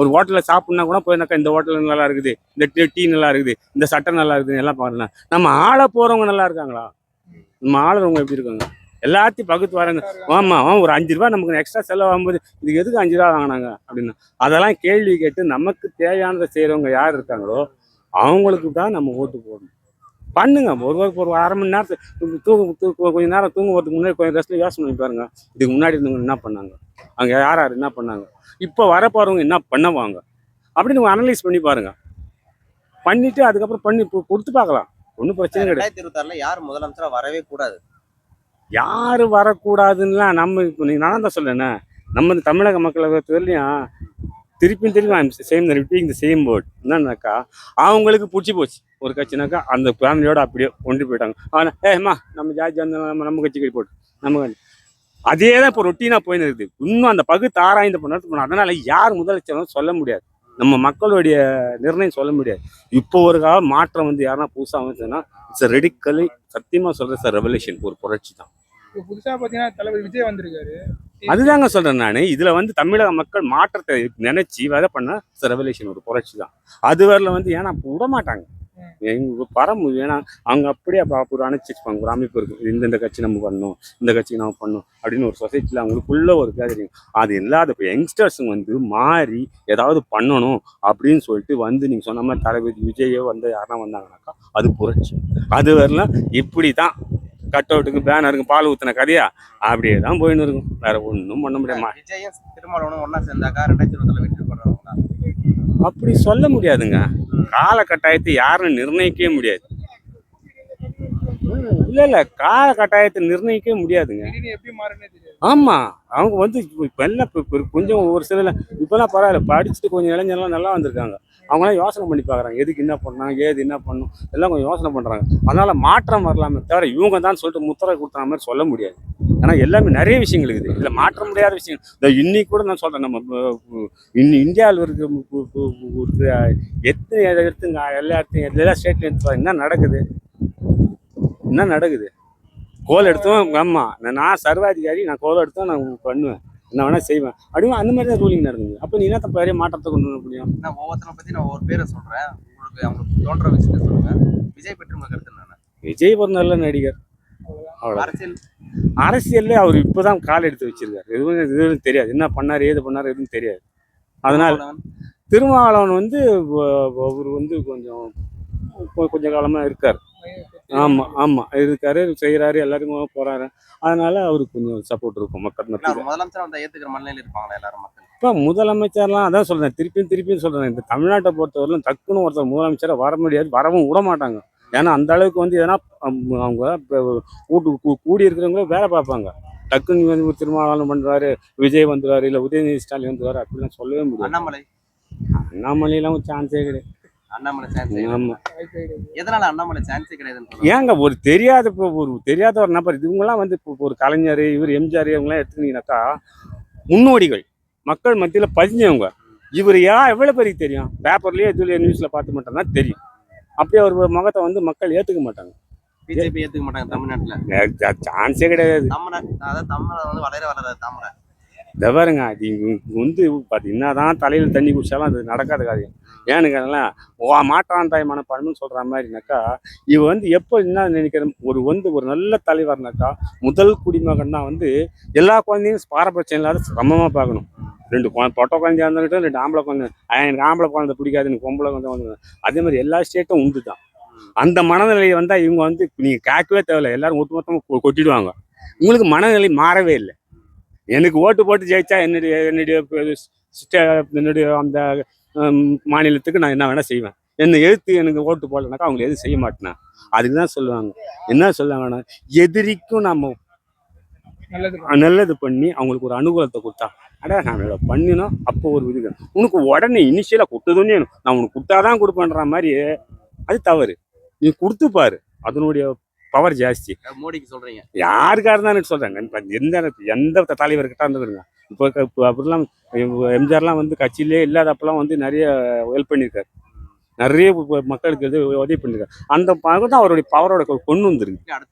ஒரு ஹோட்டலில் சாப்பிட்னா கூட போயிருந்தாக்கா இந்த ஹோட்டல் நல்லா இருக்குது இந்த டீ டீ நல்லா இருக்குது இந்த சட்டை நல்லா இருக்குது எல்லாம் பாருங்க. நம்ம ஆள போகிறவங்க நல்லா இருக்காங்களா? நம்ம ஆளுறவங்க எப்படி இருக்காங்க? எல்லாத்தையும் பகுத்து வராங்க. ஆமா ஒரு அஞ்சு ரூபா நமக்கு எக்ஸ்ட்ரா செலவாகும்போது இதுக்கு எதுக்கு அஞ்சு ரூபா வாங்கினாங்க அப்படின்னு. அதெல்லாம் கேள்வி கேட்டு நமக்கு தேவையானதை செய்கிறவங்க யார் இருக்காங்களோ அவங்களுக்கு தான் நம்ம ஓட்டு போடணும். பண்ணுங்க. ஒரு ஒரு- ஒரு அரை மணி நேரத்துக்கு தூங்க தூங்க கொஞ்ச நேரம் தூங்க போகிறதுக்கு முன்னாடி கொஞ்சம் ரெஸ்ட்ல யோசனை பண்ணி பாருங்க. இதுக்கு முன்னாடி இருந்தவங்க என்ன பண்ணாங்க? அங்கே யார் யார் என்ன பண்ணாங்க? இப்போ வரப்போறவங்க என்ன பண்ணுவாங்க அப்படின்னு அனலைஸ் பண்ணி பாருங்க. பண்ணிட்டு அதுக்கப்புறம் பண்ணி பொறுத்து பார்க்கலாம். ஒன்றும் பிரச்சனை கிடையாது. ரெண்டாயிரத்தி இருபத்தி ஆறுல யார் முதலமைச்சரா வரவே கூடாது? யார் வரக்கூடாதுன்னுலாம் நம்ம இப்போ நீ நான் தான் சொல்லேண்ணே நம்ம தமிழக மக்களை தெரியும் திருப்பியும் திருப்பி same repeating the same word என்னன்னாக்கா அவங்களுக்கு பிடிச்சி போச்சு. ஒரு கட்சினாக்கா அந்த ஃபேமிலியோட அப்படியே கொண்டு போயிட்டாங்க. ஆனால் ஏம்மா நம்ம ஜாதி நம்ம நம்ம கட்சி கட்டி போட்டு நம்ம கட்சி. அதே தான் இப்போ ரொட்டீனாக போயின்னு இருக்குது. இன்னும் அந்த பகு ஆராய்ந்து பண்ண பண்ண அதனால யார் முதலமைச்சரும் சொல்ல முடியாது. நம்ம மக்களுடைய நிர்ணயம் சொல்ல முடியாது. இப்போ ஒரு கால மாற்றம் வந்து யாருன்னா புதுசாக வந்துச்சுன்னா இட்ஸ் ரெடிக்கலி சத்தியமாக சொல்கிற சார் ரெவல்யூஷன் ஒரு புரட்சி தான். இப்போ புதுசாக பார்த்தீங்கன்னா தளபதி விஜய் வந்திருக்காரு. அதுதாங்க சொல்றேன் நான். இதுல வந்து தமிழக மக்கள் மாற்றத்தை நினைச்சு விதை பண்ண ரெவல்யூஷன் ஒரு புரட்சி தான். அது வரல வந்து ஏன்னா விட மாட்டாங்க. எங்க பரமு ஏன்னா அவங்க அப்படியே அப்ப ஒரு அணைச்சிருப்பாங்க ஒரு அமைப்பு இருக்கு இந்த இந்த கட்சி நம்ம பண்ணணும் இந்த கட்சி நம்ம பண்ணணும் அப்படின்னு ஒரு சொசைட்டில அவங்களுக்குள்ள ஒரு கேதரிங் அது இல்லாத இப்போ யங்ஸ்டர்ஸுங்க வந்து மாறி ஏதாவது பண்ணணும் அப்படின்னு சொல்லிட்டு வந்து நீங்க சொன்ன மாதிரி தளபதி விஜயோ வந்து யாருன்னா வந்தாங்கன்னாக்கா அது புரட்சி. அது வரலாம் இப்படி தான் கட் அவுட்டுக்கு பேனருக்கு பால் ஊற்றின கதையா? அப்படியே தான் போயின்னு இருக்கும். வேற ஒன்றும் பண்ண முடியாமா திருமாவளவனும் ஒன்னா சேர்ந்தாக்கா ரெண்டாயிரத்தி இருபத்தி ஆறுல வெற்றி பெறவங்களா அப்படி சொல்ல முடியாதுங்க. காலகட்டாயத்தை யாரும் நிர்ணயிக்கவே முடியாது. இல்ல இல்ல. கால கட்டாயத்தை நிர்ணயிக்கவே முடியாதுங்க. ஆமா. அவங்க வந்து இப்போ எல்லாம் கொஞ்சம் ஒரு சில இப்போலாம் பரவாயில்ல. படிச்சுட்டு கொஞ்சம் இளைஞர்லாம் நல்லா வந்திருக்காங்க. அவங்களாம் யோசனை பண்ணி பார்க்குறாங்க. எதுக்கு என்ன பண்ணலாம் ஏது என்ன பண்ணும்? எல்லாம் கொஞ்சம் யோசனை பண்ணுறாங்க அதனால் மாற்றம் வரலாமே தவிர இவங்க தான் சொல்லிட்டு முத்திரை கொடுத்த மாதிரி சொல்ல முடியாது. ஆனால் எல்லாமே நிறைய விஷயங்கள் இருக்குது. இதில் மாற்ற முடியாத விஷயம் இந்த இன்னைக்கு கூட நான் சொல்கிறேன் நம்ம இன்னி இந்தியாவில் இருக்க மு- எத்தனை எடுத்துங்க எல்லா இடத்தையும் எல்லா ஸ்டேட்லையும் எடுத்து பாருங்க. என்ன நடக்குது? என்ன நடக்குது? கோல் எடுத்தோம் ஆமாம் நான் சர்வாதிகாரி நான் கோல் எடுத்தோம் நான் பண்ணுவேன். என்ன வேணா செய்வேன். அப்படியும் அந்த மாதிரி தான் ரூலிங் நடக்குது அப்போ நீ என்ன பெரிய மாற்றத்தை கொண்டு வர முடியும்? நான் ஒவ்வொருத்தனை பத்தி நான் ஒவ்வொரு பேரை சொல்றேன். உங்களுக்கு அவங்களுக்கு தோன்ற விஷயத்த சொல்லுங்க. விஜய் பற்றி உங்க கருத்து என்ன விஜய் ஒரு நல்ல நடிகர். அரசியல். அரசியல்ல அவர் இப்போதான் கால் எடுத்து வச்சிருக்காரு. எதுவும் எதுவும் தெரியாது. என்ன பண்ணார் ஏது பண்ணார் எதுவும் தெரியாது. அதனால திருமாவளவன். வந்து அவர் வந்து கொஞ்சம் கொஞ்ச காலமா இருக்கார். ஆமா ஆமா. இருக்காரு செய்யறாரு எல்லாருக்கும் போறாரு. அதனால அவருக்கு கொஞ்சம் சப்போர்ட் இருக்கும் மக்கள் மத்தியில். முதலமைச்சரா வந்தா ஏத்துக்கிற மனநிலையில இருப்பாங்களா எல்லாரும் மக்கள்? இப்போ முதலமைச்சர்லாம் அதான் சொல்றேன் திருப்பியும் திருப்பியும் சொல்றேன். இந்த தமிழ்நாட்டை பொறுத்தவரையிலும் டக்குன்னு ஒருத்தர் முதலமைச்சரை வர முடியாது வரவும் விட மாட்டாங்க. ஏன்னா அந்த அளவுக்கு வந்து எதனா அவங்க கூட்டு கூடி இருக்கிறவங்களே வேலை பார்ப்பாங்க. டக்குன்னு வந்து திருமாவளவன் பண்றாரு விஜய் வந்துருவாரு இல்ல உதயநிதி ஸ்டாலின் வந்துருவாரு அப்படிலாம் சொல்லவே முடியாது. அண்ணாமலை? அண்ணாமலையெல்லாம் சான்ஸே கிடையாது. அண்ணாமலை சான்ஸ் ஆமா. எதனால அண்ணாமலை சான்ஸே கிடையாதுன்னு ஏங்க ஒரு தெரியாத இப்போ ஒரு தெரியாத ஒரு நபர். இவங்கெல்லாம் வந்து இப்போ ஒரு கலைஞர் இவர் எம்ஜிஆர் இவங்கெல்லாம் எடுத்துக்கிட்டீங்கன்னாக்கா முன்னோடிகள் மக்கள் மத்தியில் பதிஞ்சவங்க. இவர் ஏன் எவ்வளோ பேருக்கு தெரியும்? பேப்பர்லேயே இதுல நியூஸில் பார்த்து மட்டும்தான் தெரியும். அப்படியே ஒரு முகத்தை வந்து மக்கள் ஏற்றுக்க மாட்டாங்க. பிஜேபி ஏத்துக்க மாட்டாங்க தமிழ்நாட்டுல. சான்ஸே கிடையாது. தமிழ அதாவது தமிழ வந்து வளர வளர தாமரை இதை பாருங்க அது வந்து பார்த்தீங்கன்னா தான் தலையில் தண்ணி குடிச்சாலும் அது நடக்காத காரியம். ஏன்னு கேட்டலாம் ஓ மாற்றான் தாய் மனப்பான்மைன்னு சொல்கிற மாதிரினாக்கா இவ வந்து எப்போ என்ன நினைக்கிறேன் ஒரு வந்து ஒரு நல்ல தலைவர்னாக்கா முதல் குடிமகன்னா வந்து எல்லா குழந்தையும் பாரபட்சம் இல்லாத சமமாக பார்க்கணும். ரெண்டு குழந்தை பொட்டை குழந்தையா இருந்தாலும் ரெண்டு ஆம்பளை குழந்தை. எனக்கு ஆம்பளை குழந்தை பிடிக்காது எனக்கு பொம்பளை குழந்தை வந்து அதே மாதிரி எல்லா ஸ்டேட்டும் உண்டு தான் அந்த மனநிலையை வந்தால் இவங்க வந்து நீங்கள் கேட்கவே தேவையில்ல. எல்லாரும் ஒட்டுமொத்தமாக கொட்டிடுவாங்க. உங்களுக்கு மனநிலை மாறவே இல்லை. எனக்கு ஓட்டு போட்டு ஜெயிச்சா என்னுடைய என்னுடைய என்னுடைய அந்த மாநிலத்துக்கு நான் என்ன வேணால் செய்வேன். என்னை எழுத்து எனக்கு ஓட்டு போடலனாக்கா அவங்க எதுவும் செய்ய மாட்டேன்? அதுக்கு தான் சொல்லுவாங்க. என்ன சொல்லுவாங்கன்னா எதிரிக்கும் நம்ம நல்லது நல்லது பண்ணி அவங்களுக்கு ஒரு அனுகூலத்தை கொடுத்தா அடா நான் இவ்வளோ பண்ணினோம் அப்போ ஒரு இது உனக்கு உடனே இனிஷியலாக கொடுத்ததுன்னு நான் உனக்கு கொடுத்தாதான் கொடுப்பேன்ற மாதிரி அது தவறு. நீ கொடுத்து பாரு. அதனுடைய பவர் ஜாஸ்தி. மோடிக்கு சொல்றீங்க. யாருக்கா இருந்தாலும் சொல்றாங்க. இப்ப எந்த எந்த தலைவர்கிட்ட இருந்துருங்க இப்போ இப்போ அப்படிலாம் எம்ஜிஆர்லாம் வந்து கட்சியிலே இல்லாதப்பெல்லாம் வந்து நிறைய ஹெல்ப் பண்ணியிருக்காரு. நிறைய மக்களுக்கு இது உதவி பண்ணியிருக்காரு. அந்த பவர் தான் அவருடைய பவரோட கொண்டு வந்திருக்கு